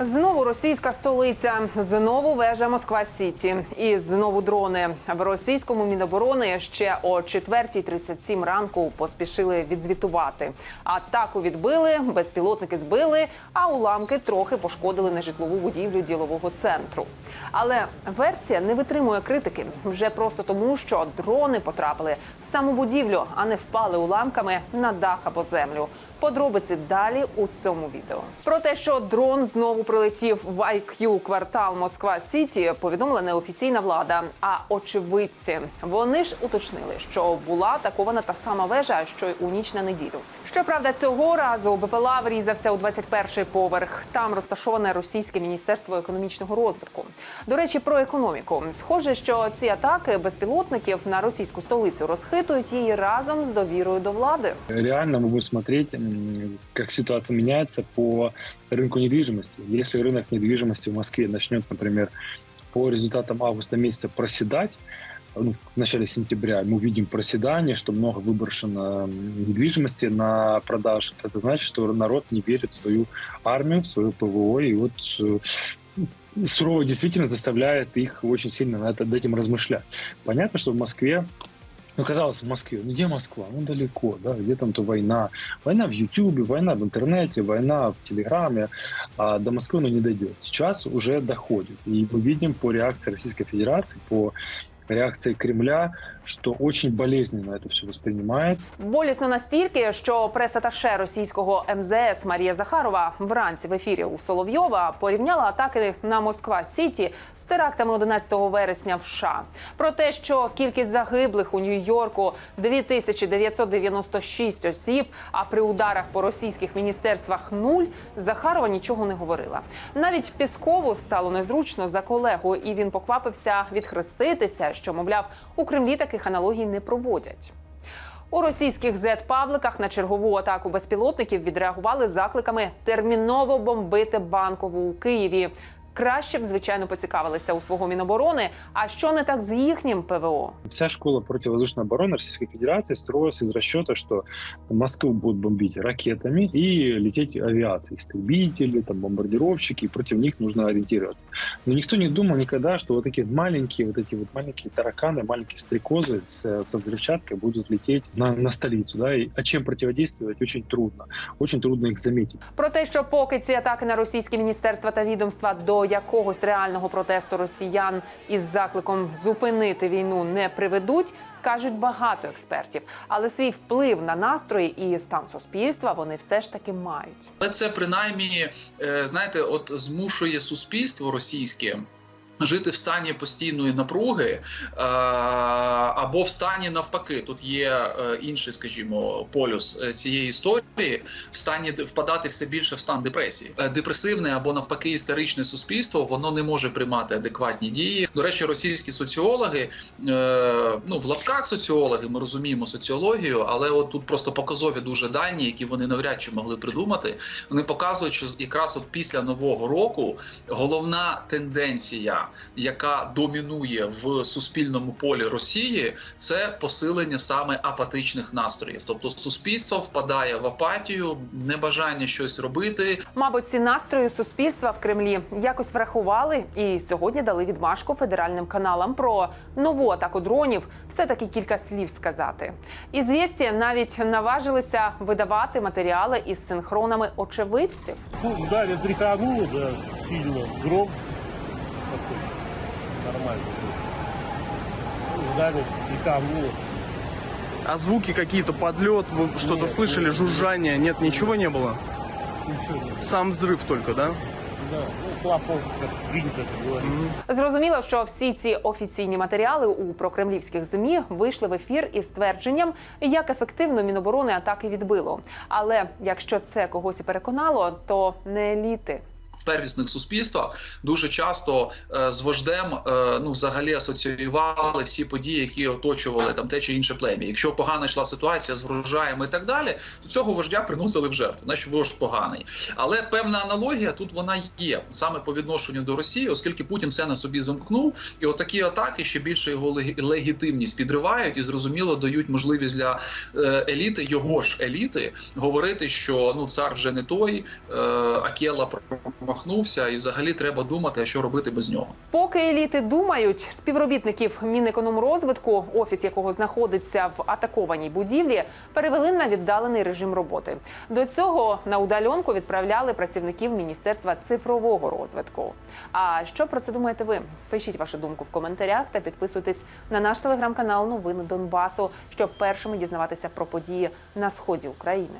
Знову російська столиця, знову вежа Москва Сіті і знову дрони. В російському міноборони ще о 4.37 ранку поспішили відзвітувати. Атаку відбили, безпілотники збили, а уламки трохи пошкодили нежитлову будівлю ділового центру. Але версія не витримує критики вже просто тому, що дрони потрапили в саму будівлю, а не впали уламками на дах або землю. Подробиці далі у цьому відео. Про те, що дрон знову прилетів в IQ квартал Москва Сіті, повідомила не офіційна влада, а очевидці. Вони ж уточнили, що була атакована та сама вежа, що й у ніч на неділю. Щоправда, цього разу БПЛА врізався у 21-й поверх. Там розташоване російське міністерство економічного розвитку. До речі, про економіку. Схоже, що ці атаки безпілотників на російську столицю розхитують її разом з довірою до влади. реально мы будем смотреть, м, как ситуация меняется по рынку недвижимости. Если рынок недвижимости в Москве начнет, например, по результатам августа месяца проседать, ну, в начале сентября мы видим проседание, что много выброшено недвижимости на продаж. Это значит, что народ не верит в свою армию, в свое ПВО, и вот э, сурово действительно заставляет их очень сильно над над этим размышлять. Понятно, что в Москве ну, казалось, в Москве. Ну, где Москва? Ну, далеко, да, где там то война. Война в Ютубе, война в интернете, война в Телеграме. А до Москвы ну, не дойдет. Сейчас уже доходит. И мы видим по реакции Российской Федерации, по реакции Кремля, что очень болезненно это все воспринимается. Болісно настільки, що прес-аташе російського МЗС Марія Захарова вранці в ефірі у Соловйова порівняла атаки на Москва Сіті з терактами 11 вересня в США. Про те, що кількість загиблих у Нью-Йорку 2996 осіб, а при ударах по російських міністерствах нуль, Захарова нічого не говорила. Навіть Піскову стало незручно за колегу, і він поквапився відхреститися, що мовляв у Кремлі таких аналогій не проводять. У російських зет-пабликах на чергову атаку безпілотників відреагували закликами терміново бомбити банкову у Києві. Краще б, звичайно, поцікавилися у свого міноборони. А що не так з їхнім ПВО? Вся школа противовоздушной обороны Российской Федерации строилась из расчета, что Москву будут бомбить ракетами и лететь авиацией, истребители, там, бомбардировщики, и против них нужно ориентироваться. Но никто не думал никогда, что вот такие маленькие, вот эти вот маленькие тараканы, маленькие стрекозы с, со взрывчаткой будут лететь на, на столицу. Да? И, а чем противодействовать очень трудно. Очень трудно их заметить. Про те, що поки ці атаки на російські міністерства та відомства до якогось реального протесту росіян із закликом зупинити війну не приведуть, кажуть багато експертів. Але свій вплив на настрої і стан суспільства вони все ж таки мають. Але це принаймні, е, знаєте, от змушує суспільство російське. Жити в стані постійної напруги е, або в стані навпаки, тут є е, інший, скажімо, полюс е, цієї історії, в стані впадати все більше в стан депресії. Депресивне або навпаки істеричне суспільство воно не може приймати адекватні дії. До речі, російські соціологи, ну в лапках соціологи, ми розуміємо соціологію, але от тут просто показові дуже дані, які вони навряд чи могли придумати. Вони показують, що якраз от після нового року головна тенденція, яка домінує в суспільному полі Росії, це посилення саме апатичних настроїв. Тобто суспільство впадає в апатію, небажання щось робити, Мабуть, ці настрої суспільства в Кремлі якось врахували і сьогодні дали відмашку федеральним каналам про нову атаку дронів. Все таки кілька слів сказати. І звісті навіть наважилися видавати матеріали із синхронами очевидців. Ну, вдали тряхануло, да, сильно. Гром такой нормальный был. Ну, Вдали тряхануло. А звуки какие-то, подлет, вы что-то Нет, слышали, нет, жужжание? Нет, ничего не было? Ничего нет. Сам взрыв только, да? Да, ну, клапан, как винт это говорит. Зрозуміло, що всі ці офіційні матеріали у прокремлівських змі вийшли в ефір із твердженням, як ефективно міноборони атаки відбило. Але якщо це когось і переконало, то не еліти. в первісних суспільствах дуже часто е, з вождем е, ну взагалі асоціювали всі події, які оточували там те чи інше плем'я. Якщо погана йшла ситуація з врожаями і так далі, то цього вождя приносили в жертву, значить вождь поганий. Але певна аналогія тут вона є саме по відношенню до Росії, оскільки Путін все на собі замкнув, і отакі атаки ще більше його легі- легітимність підривають і зрозуміло дають можливість для е, еліти, його ж еліти, говорити, що ну цар вже не той, е, Акела промахнувся, і взагалі треба думати, що робити без нього. Поки еліти думають, співробітників Мінекономрозвитку, офіс якого знаходиться в атакованій будівлі, перевели на віддалений режим роботи. До цього на удальонку відправляли працівників Міністерства цифрового розвитку. А що про це думаєте ви? Пишіть вашу думку в коментарях та підписуйтесь на наш телеграм-канал Новини Донбасу, щоб першими дізнаватися про події на сході України.